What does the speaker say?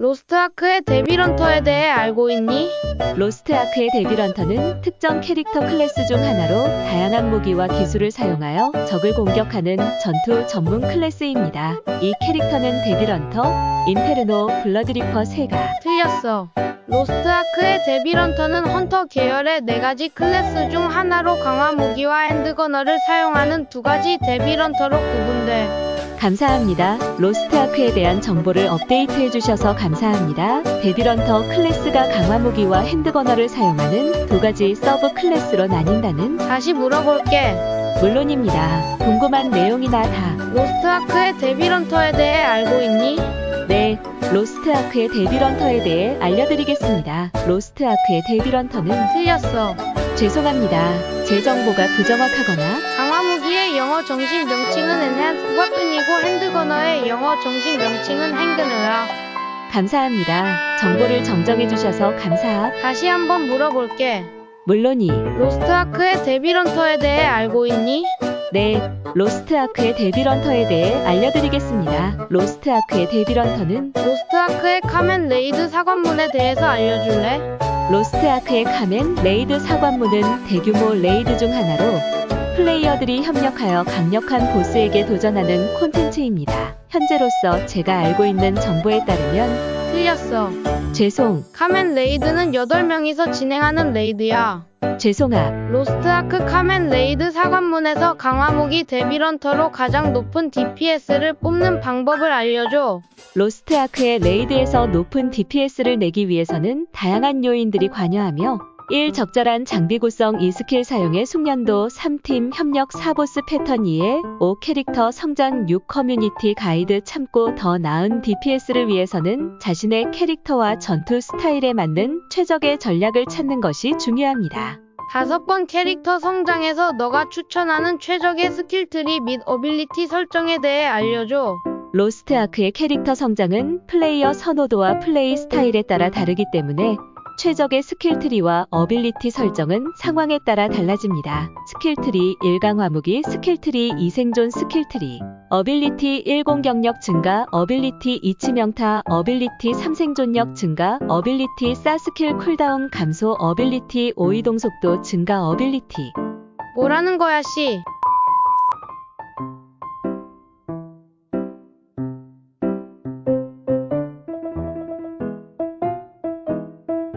로스트아크의 데뷔런터에 대해 알고 있니? 로스트 아크의 데뷔런터는 특정 캐릭터 클래스 중 하나로 다양한 무기와 기술을 사용하여 적을 공격하는 전투 전문 클래스입니다. 이 캐릭터는 데뷔런터, 인페르노, 블러드리퍼 3가 틀렸어. 로스트아크의 데뷔런터는 헌터 계열의 네 가지 클래스 중 하나로 강화 무기와 핸드거너를 사용하는 두 가지 데뷔런터로 구분돼. 감사합니다. 로스트 아크에 대한 정보를 업데이트해 주셔서 감사합니다. 데뷔런터 클래스가 강화 무기와 핸드거너를 사용하는 두 가지 서브 클래스로 나뉜다는 다시 물어볼게. 물론입니다. 궁금한 내용이나 다 로스트아크의 데뷔런터에 대해 알고 있니? 네, 로스트 아크의 데뷔런터에 대해 알려드리겠습니다. 로스트 아크의 데뷔런터는 틀렸어. 죄송합니다. 제 정보가 부정확하거나 강화 무기의 영어 정식 명칭은 Enhanced Weapon이고 핸드거너의 영어 정식 명칭은 행그너야. 감사합니다. 정보를 정정해 주셔서 감사. 다시 한번 물어볼게. 물론이 로스트아크의 데뷔런터에 대해 알고 있니? 네, 로스트 아크의 데뷔런터에 대해 알려드리겠습니다. 로스트 아크의 데뷔런터는 로스트 아크의 카멘 레이드 사관문에 대해서 알려줄래? 로스트 아크의 카멘 레이드 사관문은 대규모 레이드 중 하나로 플레이어들이 협력하여 강력한 보스에게 도전하는 콘텐츠입니다. 현재로서 제가 알고 있는 정보에 따르면 틀렸어. 죄송, 카멘 레이드는 8명이서 진행하는 레이드야. 죄송합. 로스트아크 카멘 레이드 사관문에서 강화무기 데뷔런터로 가장 높은 DPS를 뽑는 방법을 알려줘. 로스트 아크의 레이드에서 높은 DPS를 내기 위해서는 다양한 요인들이 관여하며 1. 적절한 장비 구성 2. 스킬 사용의 숙련도 3팀 협력 4 보스 패턴 이해 5. 캐릭터 성장 6. 커뮤니티 가이드 참고 더 나은 DPS를 위해서는 자신의 캐릭터와 전투 스타일에 맞는 최적의 전략을 찾는 것이 중요합니다. 다섯 번 캐릭터 성장에서 너가 추천하는 최적의 스킬 트리 및 어빌리티 설정에 대해 알려줘. 로스트 아크의 캐릭터 성장은 플레이어 선호도와 플레이 스타일에 따라 다르기 때문에 최적의 스킬트리와 어빌리티 설정은 상황에 따라 달라집니다. 스킬트리 1강화 무기, 스킬트리 2생존 스킬트리, 어빌리티 1 공격력 증가, 어빌리티 2 치명타, 어빌리티 3생존력 증가, 어빌리티 4 스킬 쿨다운 감소, 어빌리티 5 이동 속도 증가, 어빌리티 뭐라는 거야, 씨?